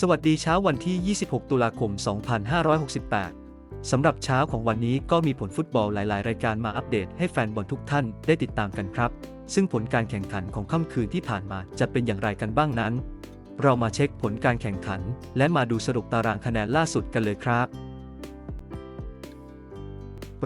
สวัสดีเช้าวันที่ 26 ตุลาคม 2568 สำหรับเช้าของวันนี้ก็มีผลฟุตบอลหลาย ๆ รายการมาอัปเดตให้แฟนบอลทุกท่านได้ติดตามกันครับ ซึ่งผลการแข่งขันของค่ำคืนที่ผ่านมาจะเป็นอย่างไรกันบ้างนั้น เรามาเช็คผลการแข่งขัน และมาดูสรุปตารางคะแนนล่าสุดกันเลยครับ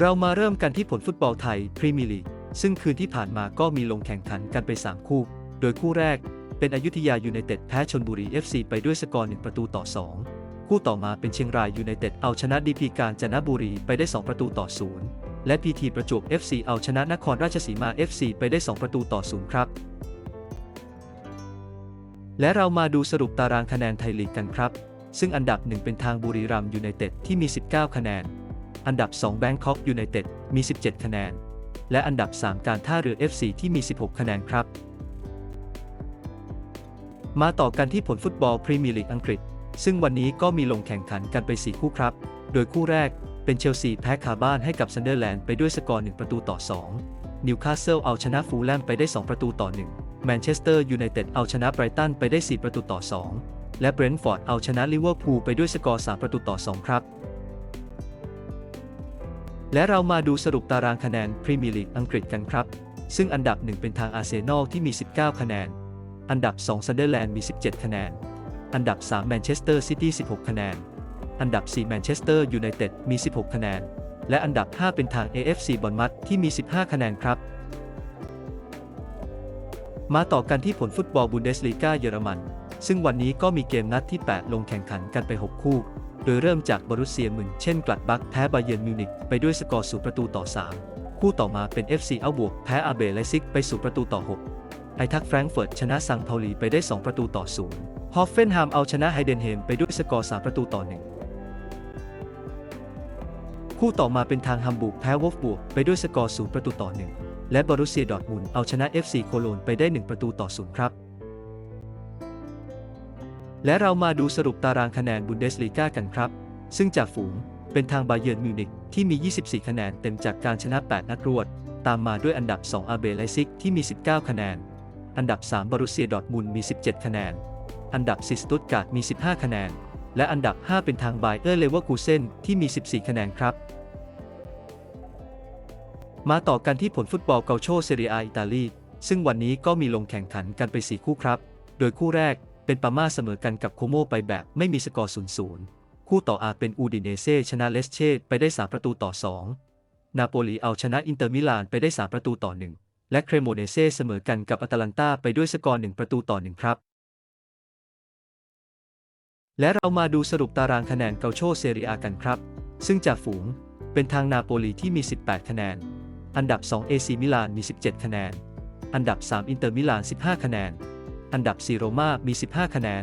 เรามาเริ่มกันที่ผลฟุตบอลไทยพรีเมียร์ลีกซึ่งคืนที่ผ่านมาก็มีลงแข่งขันกันไป 3 คู่ โดยคู่แรก เป็นอยุธยายูไนเต็ดแพ้ชนบุรี FC ไปด้วยสกอร์ 1 ประตูต่อ 2 คู่ต่อมาเป็นเชียงรายยูไนเต็ดเอาชนะดีพีการจนบุรีไปได้ 2 ประตูต่อ 0 และพีทีประจวบ FC เอาชนะนครราชสีมา FC ไปได้ 2 ประตูต่อ 0 ครับ และเรามาดูสรุปตารางคะแนนไทยลีกกันครับ ซึ่งอันดับ 1 เป็นทางบุรีรัมย์ยูไนเต็ดที่มี 19 คะแนน อันดับ 2 แบงคอกยูไนเต็ดมี 17 คะแนน และอันดับ 3 การท่าเรือ FC ที่มี 16 คะแนนครับ มาต่อกันที่ผลฟุตบอลพรีเมียร์ลีกอังกฤษ ซึ่งวันนี้ก็มีลงแข่งขันกันไป 4 คู่ครับ โดยคู่แรกเป็นเชลซีแพ้คาบ้านให้กับซันเดอร์แลนด์ไปด้วยสกอร์ 1 ประตูต่อ 2 นิวคาสเซิลเอาชนะฟูลแลมไปได้ 2 ประตูต่อ 1 แมนเชสเตอร์ยูไนเต็ดเอาชนะไบรตันไปได้ 4 ประตูต่อ 2 และเบรนท์ฟอร์ดเอาชนะลิเวอร์พูลไปด้วยสกอร์ 3 ประตูต่อ 2 ครับ และเรามาดูสรุปตารางคะแนนพรีเมียร์ลีกอังกฤษกันครับ ซึ่งอันดับ 1 เป็นทางอาร์เซนอลที่มี 19 คะแนน อันดับ2ซันเดอร์แลนด์มี 17 คะแนน อันดับ 3 แมนเชสเตอร์ซิตี้ 16 คะแนน อันดับ 4 แมนเชสเตอร์ยูไนเต็ดมี 16 คะแนน และอันดับ 5 เป็นทาง AFC บอลมัตที่มี 15 คะแนนครับ มาต่อกันที่ผลฟุตบอลบุนเดสลีกาเยอรมัน ซึ่งวันนี้ก็มีเกมนัดที่ 8 ลงแข่งขันกันไป 6 คู่ โดยเริ่มจากบรุสเซียมึนเช่นกลัดบักแพ้บาเยิร์นมิวนิกไปด้วยสกอร์สูประตูต่อ 3 คู่ต่อมาเป็น FC อัลบวกแพ้อาเบไลซิกไปสู่ประตูต่อ 6 ไอทักแฟรงก์เฟิร์ตชนะซังเปาลีไปได้ 2 ประตูต่อ0ฮอฟเฟนไฮม์เอาชนะไฮเดนเฮมไปด้วยสกอร์ 3 ประตูต่อ1คู่ต่อมาเป็นทางฮัมบูร์กแพ้วอฟบวกไปด้วยสกอร์ 0 ประตูต่อ1และบอรุสเซียดอร์ทมุนเอาชนะ FC โคโลนไปได้ 1 ประตูต่อ0ครับ และเรามาดูสรุปตารางคะแนนบุนเดสลีกากันครับ ซึ่งจากฝูงเป็นทางบาเยิร์นมิวนิกที่มี 24 คะแนนเต็มจากการชนะ 8 นัดรวด ตามมาด้วยอันดับ 2 อาเบไลซิกที่มี 19 คะแนน อันดับ 3 บรุเซียดอทมุนมี 17 คะแนน อันดับ 4 สตุตการ์ดมี 15 คะแนน และอันดับ 5 เป็นทางไบเออร์เลเวอร์คูเซนที่มี 14 คะแนนครับ มาต่อกันที่ผลฟุตบอลเกาโชเซเรียอิตาลี ซึ่งวันนี้ก็มีลงแข่งขันกันไป 4 คู่ครับ โดยคู่แรกเป็นปาม่าเสมอกันกับโคโมไปแบบไม่มีสกอร์0-0 คู่ต่ออาเป็นอูดิเนเซ่ชนะเลสเช่ไปได้ 3 ประตูต่อ 2 นาโปลีเอาชนะอินเตอร์มิลานไปได้ 3 ประตูต่อ 1 และเครโมเนเซ่เสมอกันกับอตาลันตาไปด้วยสกอร์ 1 ประตูต่อ 1 ครับ และเรามาดูสรุปตารางคะแนนเกาโชเซเรียกันครับ ซึ่งจากฝูงเป็นทางนาโปลีที่มี 18 คะแนน อันดับ 2 เอซีมิลานมี 17 คะแนน อันดับ 3 อินเตอร์มิลาน 15 คะแนน อันดับ 4 โรม่ามี 15 คะแนน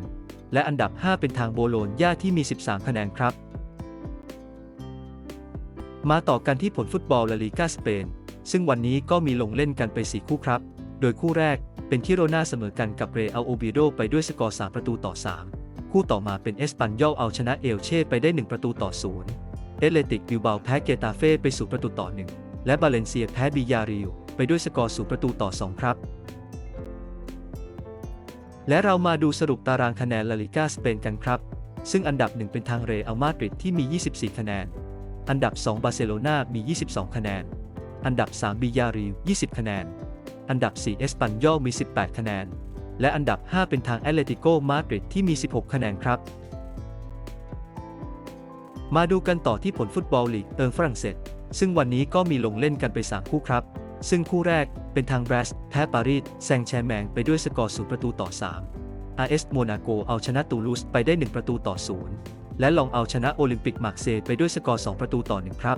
และอันดับ 5 เป็นทางโบโลญญาที่มี 13 คะแนนครับ มาต่อกันที่ผลฟุตบอลลาลีกาสเปน ซึ่งวันนี้ก็มีลงเล่นกันไป 4 คู่ครับ โดยคู่แรกเป็นที่โรนาเสมอกันกับเรอัลโอบิโดไปด้วยสกอร์ 3 ประตูต่อ 3 คู่ต่อมาเป็นเอสปันยอลเอาชนะเอลเช่ไปได้ 1 ประตูต่อ 0 เอเลติกบิลเบาแพ้เกตาเฟ่ไปสู่ประตูต่อ 1 และบาเลนเซียแพ้บิยาริลไปด้วยสกอร์สูประตูต่อ 2 ครับ และเรามาดูสรุปตารางคะแนนลาลิกาสเปนกันครับ ซึ่งอันดับ 1 เป็นทางเรอัลมาดริดที่มี 24 คะแนน อันดับ 2 บาร์เซโลนามี 22 คะแนน อันดับ 3 บิยาริล20 คะแนน อันดับ 4 เอสปันยอลมี 18 คะแนน และอันดับ 5 เป็นทางแอตเลติโกมาดริดที่มี 16 คะแนนครับ มาดูกันต่อที่ผลฟุตบอลลีกเอิงฝรั่งเศส ซึ่งวันนี้ก็มีลงเล่นกันไป 3 คู่ครับ ซึ่งคู่แรกเป็นทางแบรสแพ้ปารีสแซงแชร์แมงไปด้วยสกอร์0ประตูต่อ 3 RS โมนาโกเอาชนะตูลูสไปได้ 1 ประตูต่อ 0 และลองเอาชนะโอลิมปิกมาร์เซย์ไปด้วยสกอร์ 2 ประตูต่อ 1 ครับ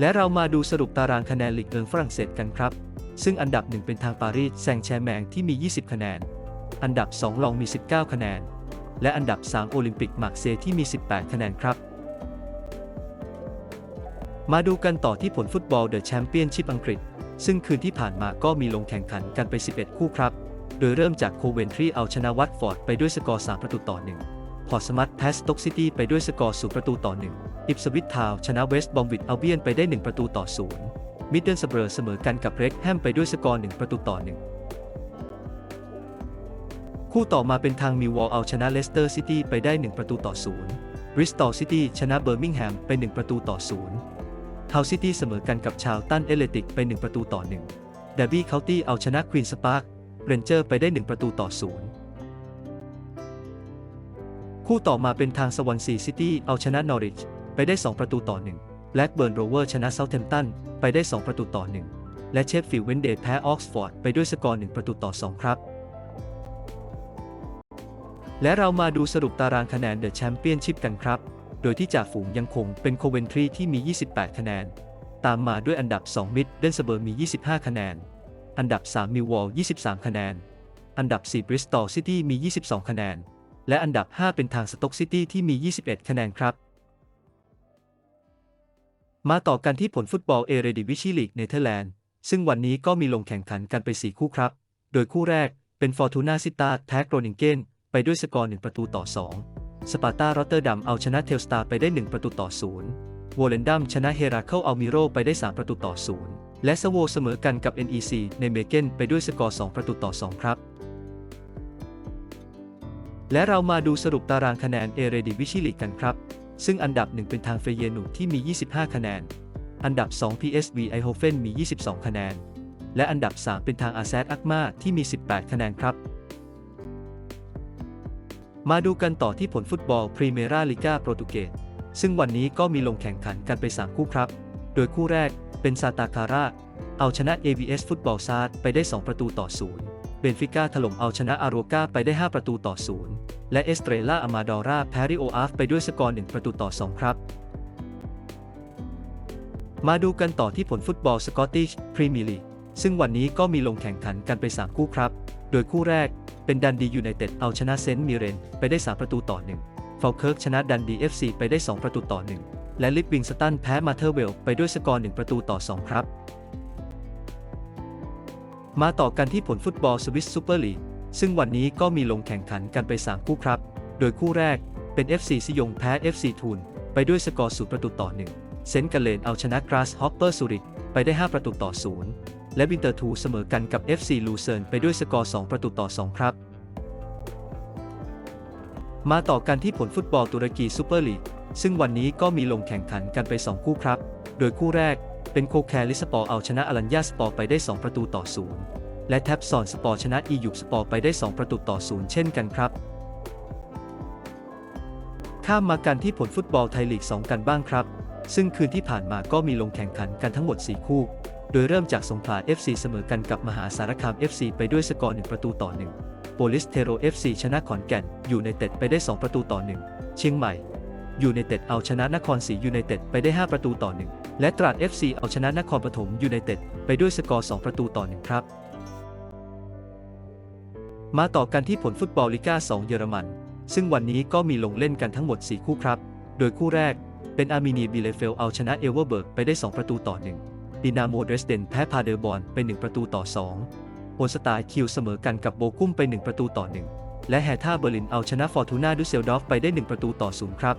และเรามาดูสรุปตารางคะแนนลีกเอิงฝรั่งเศสกันครับ ซึ่งอันดับ 1 เป็นทางปารีสแซงแชร์แมงที่มี 20 คะแนน อันดับ 2 ลองมี 19 คะแนน และอันดับ 3 โอลิมปิกมาร์เซที่มี 18 คะแนนครับ มาดูกันต่อที่ผลฟุตบอลเดอะแชมเปี้ยนชิพอังกฤษ ซึ่งคืนที่ผ่านมาก็มีลงแข่งขันกันไป 11 คู่ครับ โดยเริ่มจากโคเวนทรีเอาชนะวัตฟอร์ดไปด้วยสกอร์ 3 ประตูต่อ 1 พอร์สมัตแพสต็อกซิตี้ไปด้วยสกอร์0ประตูต่อ1อิปสวิททาวชนะเวสต์บอมวิดเอัลเบียนไปได้1ประตูต่อ0มิดเดิลสเบอร์เสมอกันกับเรกแฮมไปด้วยสกอร์1ประตูต่อ1คู่ต่อมาเป็นทางมิววอลเอาชนะเลสเตอร์ซิตี้ไปได้ 1 ประตูต่อ0บริสตอลซิตี้ชนะเบอร์มิงแฮมไป 1 ประตูต่อ0เฮาซิตี้เสมอกันกับชาวตันเอเลติกไป 1 ประตูต่อ1เดบี้เคาน์ตี้เอาชนะควีนสปาร์คเรนเจอร์ไปได้ 1 ประตูต่อ0 คู่ต่อมาเป็นทางสวอนซีซิตี้เอาชนะนอริชไปได้ 2 ประตูต่อ1แลกเบิร์นโรเวอร์ชนะเซาท์แฮมป์ตันไปได้ 2 ประตูต่อ 1 และเชฟฟิลด์เวนเดย์แพ้ออกซฟอร์ดไปด้วยสกอร์ 1 ประตูต่อ 2 ครับ และเรามาดูสรุปตารางคะแนนเดอะแชมเปี้ยนชิพกันครับ โดยที่จ่าฝูงยังคงเป็นโคเวนทรีที่มี 28 คะแนน ตามมาด้วยอันดับ 2 มิดเดนสเบอร์มี 25 คะแนน อันดับ 3 มิววอล 23 คะแนน อันดับ 4 บริสตอลซิตี้มี 22 คะแนน และอันดับ 5 เป็นทางสต็อกซิตี้ที่มี 21 คะแนนครับ มาต่อกันที่ผลฟุตบอลเอเรดิวิชีลีกเนเธอร์แลนด์ ซึ่งวันนี้ก็มีลงแข่งขันกันไป 4 คู่ครับ โดยคู่แรกเป็นฟอร์ตูนาซิตาแพ้โรนิงเกนไปด้วยสกอร์ 1 ประตูต่อ 2 สปาร์ตารอตเตอร์ดัมเอาชนะเทลสตาร์ไปได้ 1 ประตูต่อ0โวเลนดัมชนะเฮราเคิลอัลมิโรไปได้ 3 ประตูต่อ 0 และสโวเสมอกันกับ NEC ในเมเกนไปด้วยสกอร์ 2 ประตูต่อ 2 ครับ และเรามาดูสรุปตารางคะแนนเอเรดิวิชิลีกกันครับ ซึ่งอันดับ 1 เป็นทางเฟเยนูที่มี 25 คะแนน อันดับ 2 PSV ไอโฮเฟนมี 22 คะแนน และอันดับ 3 เป็นทางอาแซดอักมาที่มี 18 คะแนนครับ มาดูกันต่อที่ผลฟุตบอลพรีเมราลิกาโปรตุเกสซึ่งวันนี้ก็มีลงแข่งขันกันไป 3 คู่ครับ โดยคู่แรกเป็นซาตาคาร่าเอาชนะ AVS ฟุตบอลซาดไปได้ 2 ประตูต่อ0 เบนฟิก้าถล่มเอาชนะอาโรกาไปได้ 5 ประตูต่อ0และเอสเตรล่าอามาดอราแพ้ริโออาฟไปด้วยสกอร์ 1 ประตูต่อ 2 ครับ มาดูกันต่อที่ผลฟุตบอลสกอตติชพรีเมียร์ลีกซึ่งวันนี้ก็มีลงแข่งขันกันไป 3 คู่ครับ โดยคู่แรกเป็นดันดียูไนเต็ดเอาชนะเซนต์มิเรนไปได้ 3 ประตูต่อ1ฟอลเคิร์กชนะดันดี FC ไปได้ 2 ประตูต่อ 1 และลิฟวิงสตันแพ้มาเทอร์เวลไปด้วยสกอร์ 1 ประตูต่อ 2 ครับ มาต่อกันที่ผลฟุตบอลสวิสซูเปอร์ลีกซึ่งวันนี้ก็มีลงแข่งขันกันไป 3 คู่ครับ โดยคู่แรกเป็น FC ซิยงแพ้ FC ทูนไปด้วยสกอร์0ประตูต่อ 1 เซนกาเลนเอาชนะกราสฮอปเปอร์ซูริกไปได้ 5 ประตูต่อ 0 และวินเตอร์ทูเสมอกันกับ FC ลูเซิร์นไปด้วยสกอร์ 2 ประตูต่อ 2 ครับ มาต่อกันที่ผลฟุตบอลตุรกีซูเปอร์ลีกซึ่งวันนี้ก็มีลงแข่งขันกันไป 2 คู่ครับ โดยคู่แรก เป็นโคแคลิสปอร์เอาชนะอลัญญาสปอร์ไปได้ 2 ประตูต่อ0และแท็บซอนสปอร์ชนะอียุบสปอร์ไปได้ 2 ประตูต่อ0เช่นกันครับ ข้ามมากันที่ผลฟุตบอลไทยลีก 2 กันบ้างครับ ซึ่งคืนที่ผ่านมาก็มีลงแข่งขันกันทั้งหมด 4 คู่ โดยเริ่มจากสงขลา FC เสมอกันกับมหาสารคาม FC ไปด้วยสกอร์ 1 ประตูต่อ 1 โปลิสเทโร FC ชนะขอนแก่นอยูไนเต็ดไปได้ 2 ประตูต่อ 1 เชียงใหม่ อยูไนเต็ดเอาชนะนครศรียูไนเต็ดไปได้ 5 ประตูต่อ 1 และตราด FC เอาชนะนครปฐมยูไนเต็ดไปด้วยสกอร์ 2 ประตูต่อ1ครับ มาต่อกันที่ผลฟุตบอลลิก้า2 เยอรมัน ซึ่งวันนี้ก็มีลงเล่นกันทั้งหมด 4 คู่ครับ โดยคู่แรกเป็นอาร์เมเนียบิเลเฟลเอาชนะเอเวอร์เบิร์กไปได้ 2 ประตูต่อ1ดินาโมเดรสเดนแพ้พาเดอร์บอลไป 1 ประตูต่อ2โอนสไตล์คิวเสมอกันกับโบกุ้มไป 1 ประตูต่อ 1 และแฮท่าเบอร์ลินเอาชนะฟอร์ตูนาดุเซลดอฟไปได้ 1 ประตูต่อ0ครับ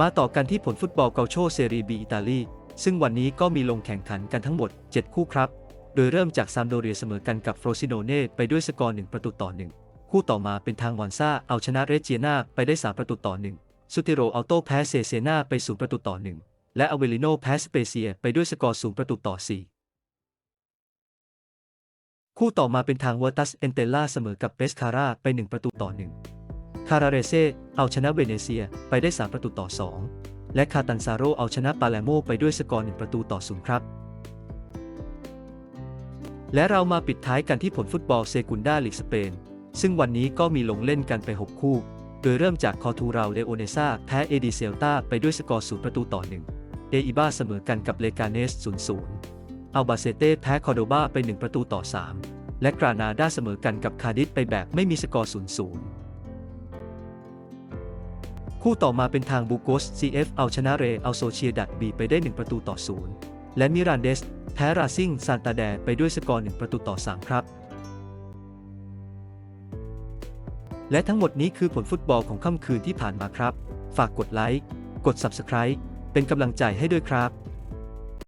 มาต่อกันที่ผลฟุตบอลเกาโชเซรีบีอิตาลีซึ่งวันนี้ก็มีลงแข่งขันกันทั้งหมด 7 คู่ครับ โดยเริ่มจากซามโดเรียเสมอกันกับโฟรซิโนเน่ไปด้วยสกอร์1ประตูต่อ 1 คู่ต่อมาเป็นทางวอนซ่าเอาชนะเรเจียนาไปได้ 3 ประตูต่อ 1 สุติโรอัลโตแพ้เซเซนาไป 0 ประตูต่อ 1 และอเวลิโนแพ้สเปเซียไปด้วยสกอร์ 0 ประตูต่อ 4 คู่ต่อมาเป็นทางวอร์ตัสเอนเตล่าเสมอกับเบสคาร่าไป 1 ประตูต่อ 1 คาราเรเซเอาชนะเวเนเซียไปได้ 3 ประตูต่อ 2 และคาตันซาโรเอาชนะปาเลโมไปด้วยสกอร์ 1 ประตูต่อ 0 ครับ และเรามาปิดท้ายกันที่ผลฟุตบอลเซกุนดาลีกสเปน ซึ่งวันนี้ก็มีลงเล่นกันไป 6 คู่ โดยเริ่มจากคอทูราเลโอเนซาแพ้เอดีเซลตาไปด้วยสกอร์ 0 ประตูต่อ 1เออิบ้าเสมอกันกับเลกาเนส 0-0 อัลบาเซเต้แพ้คอโดบาไป 1 ประตูต่อ 3 และกรานาดาเสมอกันกับคาดิสไปแบบไม่มีสกอร์ 0-0 คู่ต่อมาเป็นทางบูโกส CF เอาชนะเรอัลโซเชียดัดบีไปได้ 1 ประตูต่อ 0 และมิรันเดส แพ้ราซิงซานตาแดไปด้วยสกอร์ 1 ประตูต่อ 3 ครับ และทั้งหมดนี้คือผลฟุตบอลของค่ำคืนที่ผ่านมาครับ ฝากกดไลค์ กด Subscribe เป็นกำลังใจให้ด้วยครับ